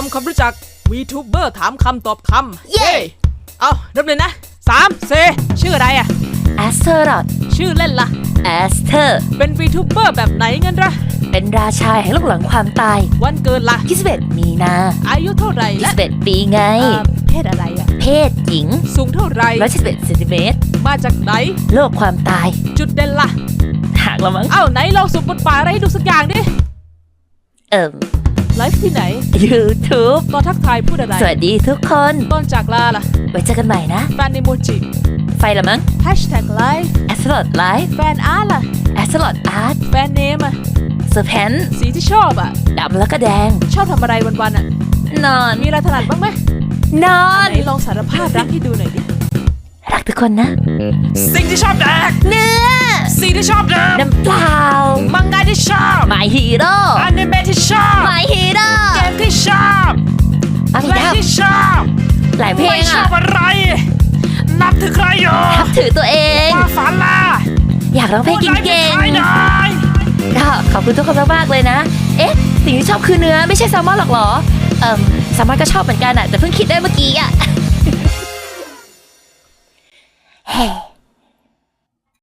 ทำความรู้จัก VTuber ถามคำตอบคำเย้ เอาเริ่มเลยนะสามเซชื่ออะไรอะแอสเทอรอดชื่อเล่นล่ะแอสเทอร์เป็น VTuber แบบไหนเงินละเป็นราชาแห่งโลกหลังความตาย วันเกิดล่ะ21มีนาอายุเท่าไหร่และ21ปีไงเอ่อเพศอะไรอะเพศหญิง สูงเท่าไหร่171เซนติเมตรมาจากไหน โลกความตาย จุดเด่นล่ะหากเรามั้งเอ้าไหนลองสุบบทบาทอะไรให้ดูสักอย่างดิเอิ่ม ไลฟ์ที่ไหน YouTube ตอนทักทายพูดอะไร สวัสดีทุกคนตอนจากลาล่ะไว้เจอกันใหม่นะ แฟนในโมจิไฟละมั้ง Hashtag Live แอสเทอรอดไลฟ์แฟนอาร์ตล่ะแอสเทอรอดอาร์ตแฟนเนมอะเซอร์เพนสีที่ชอบอะดำแล้วก็แดง ชอบทำอะไรวันๆอะนอน มีอะไรถนัดบ้างไหมนอนไหนลองสารภาพรักให้ดูหน่อยดิ รักทุกคนนะ สิ่งที่ชอบแดกเนื้อสีที่ชอบดื่มน้ำเปล่ามังงะที่ชอบ My Hero อนิเมะที่ชอบ ชอบหลายเพลไม่งชออะบอะไร นับถือใครอยู่ทับถือตัวเอง ว่าฝันล่ะอยากร้องเพลงกินเก่ง พูดอะไรไม่ได้ก็ขอบคุณทุกคนมากๆเลยนะ เอ๊ะ สิ่งที่ชอบคือเนื้อไม่ใช่แซลมอนหรอกเหรอ เอิ่มแซลมอนก็ชอบเหมือนกันอะแต่เพิ่งคิดได้เมื่อกี้อะเฮ้